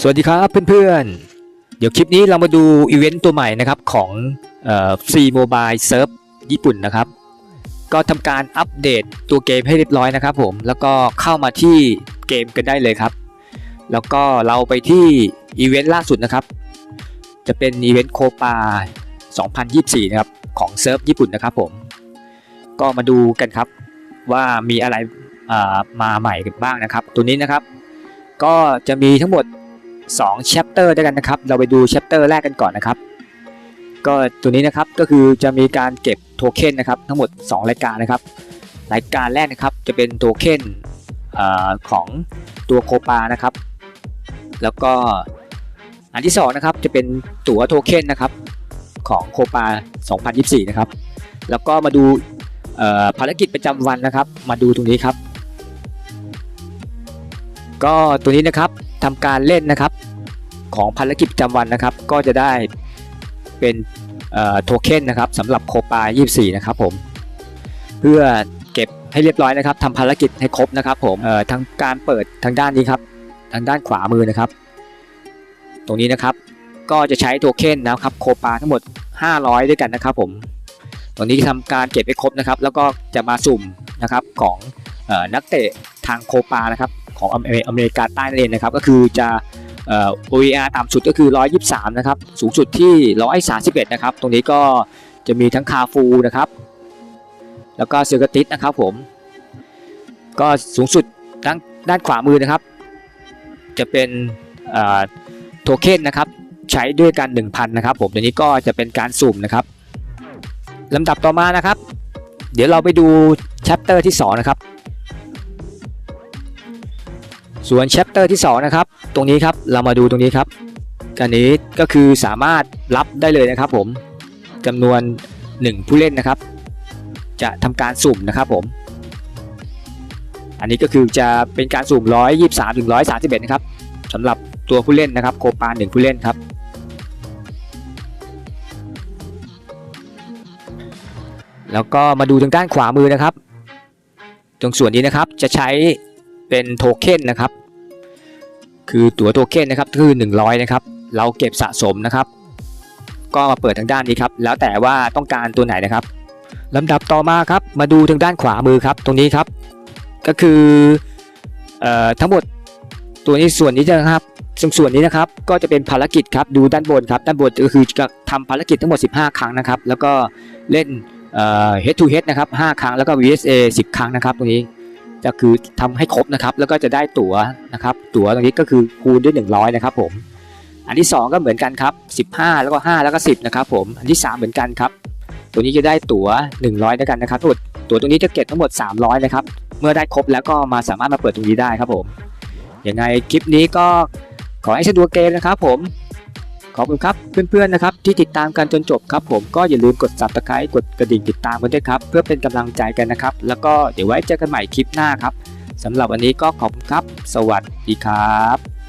สวัสดีครับเพื่อนๆ เดี๋ยวคลิปนี้เรามาดูอีเวนต์ตัวใหม่นะครับของฟรีโมบายเซิร์ฟญี่ปุ่นนะครับ ก็ทำการอัปเดตตัวเกมให้เรียบร้อยนะครับผม แล้วก็เข้ามาที่เกมกันได้เลยครับ แล้วก็เราไปที่อีเวนต์ล่าสุดนะครับ จะเป็นอีเวนต์โคปา 2024 นะครับ ของเซิร์ฟญี่ปุ่นนะครับผม ก็มาดูกันครับว่ามีอะไรมาใหม่กันบ้างนะครับ ตัวนี้นะครับ ก็จะมีทั้งหมด 2 chapter ด้วยกันนะครับ เราไปดู chapter แรกกันก่อนนะครับ ก็ตัวนี้นะครับก็คือจะมีการเก็บโทเค็นนะครับทั้งหมด 2 รายการนะครับ รายการแรกนะครับจะเป็นโทเค็นอของตัวโคปานะครับ แล้วก็อันที่2นะครับจะเป็นตั๋วโทเค็นนะครับของโคปา 2024 นะครับ แล้วก็มาดูภารกิจประจำวันนะครับ มาดูตรงนี้ครับ ก็ตัวนี้นะครับทำการเล่นนะครับของภารกิจประจำวันนะครับ ก็จะได้เป็นโทเค็นนะครับสำหรับโคปา24 นะครับผม เพื่อเก็บให้เรียบร้อยนะครับทำภารกิจให้ครบนะครับผมทางการเปิดทางด้านนี้ครับ ทางด้านขวามือนะครับ ตรงนี้นะครับก็จะใช้โทเค็นนะครับโคปาทั้งหมด 500 ด้วยกันนะครับผมตรงนี้ทำการเก็บให้ครบนะครับ แล้วก็จะมาสุ่มนะครับของออนักเตะทางโคปานะครับ ของอเมริกาใต้นั่นเองนะครับ ก็คือจะเอ่อ OER ต่ำสุดก็คือ 123 นะครับ สูงสุดที่ 131 นะครับ ตรงนี้ก็จะมีทั้งคาฟูนะครับ แล้วก็เซอร์กติสนะครับผม ก็สูงสุดด้านด้านขวามือนะครับ จะเป็นโทเค็นนะครับ ใช้ด้วยกัน 1,000 นะครับผม ตัวนี้ก็จะเป็นการสุ่มนะครับลำดับต่อมานะครับ เดี๋ยวเราไปดูแชปเตอร์ที่ 2 นะครับ ส่วน chapter ที่2นะครับตรงนี้ครับเรามาดูตรงนี้ครับกันนี้ก็คือสามารถรับได้เลยนะครับผมจำนวน 1 ผู้เล่นนะครับ จะทำการสุ่มนะครับผม อันนี้ก็คือจะเป็นการสุ่ม 123ถึง131 นะครับสำหรับตัวผู้เล่นนะครับ โคปาน1ผู้เล่นครับ แล้วก็มาดูทางด้านขวามือนะครับ ตรงส่วนนี้นะครับจะใช้เป็นโทเค็นนะครับ คือตั๋วโทเค็นนะครับคือ100นะครับเราเก็บสะสมนะครับ ก็มาเปิดทางด้านนี้ครับ แล้วแต่ว่าต้องการตัวไหนนะครับลำดับต่อมาครับมาดูทางด้านขวามือครับ ตรงนี้ครับ ก็คือเอ่อทั้งหมดตัวนี้ส่วนนี้นะครับส่วนส่วนนี้นะครับก็จะเป็นภารกิจครับดูด้านบนครับด้านบนก็คือจะทำภารกิจทั้งหมด 15 ครั้งนะครับ แล้วก็เล่นเอ่อ head to head นะครับ5ครั้งแล้วก็ VSA 10 ครั้งนะครับตรงนี้ จะคือทำให้ครบนะครับ แล้วก็จะได้ตั๋วนะครับ ตั๋วตรงนี้ก็คือคูณด้วย 100 นะครับผม อันที่ 2 ก็เหมือนกันครับ 15 แล้วก็ 5 แล้วก็ 10 นะครับผม อันที่ 3 เหมือนกันครับ ตัวนี้จะได้ตั๋ว 100ด้วยกันนะครับทั้งหมดตั๋วตรงนี้จะเก็บทั้งหมด 300 นะครับ เมื่อได้ครบแล้วก็มาสามารถมาเปิดตรงนี้ได้ครับผม ยังไงคลิปนี้ก็ขอให้สะดวกเกมนะครับผม ขอบคุณครับเพื่อนๆนะครับที่ติดตามกันจนจบครับผมก็อย่าลืมกด subscribe กดกระดิ่งติดตามกันด้วยครับ เพื่อเป็นกำลังใจกันนะครับ แล้วก็เดี๋ยวไว้เจอกันใหม่คลิปหน้าครับสำหรับวันนี้ก็ขอบคุณครับ สวัสดีครับ